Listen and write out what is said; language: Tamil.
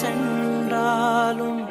சென்றாலும்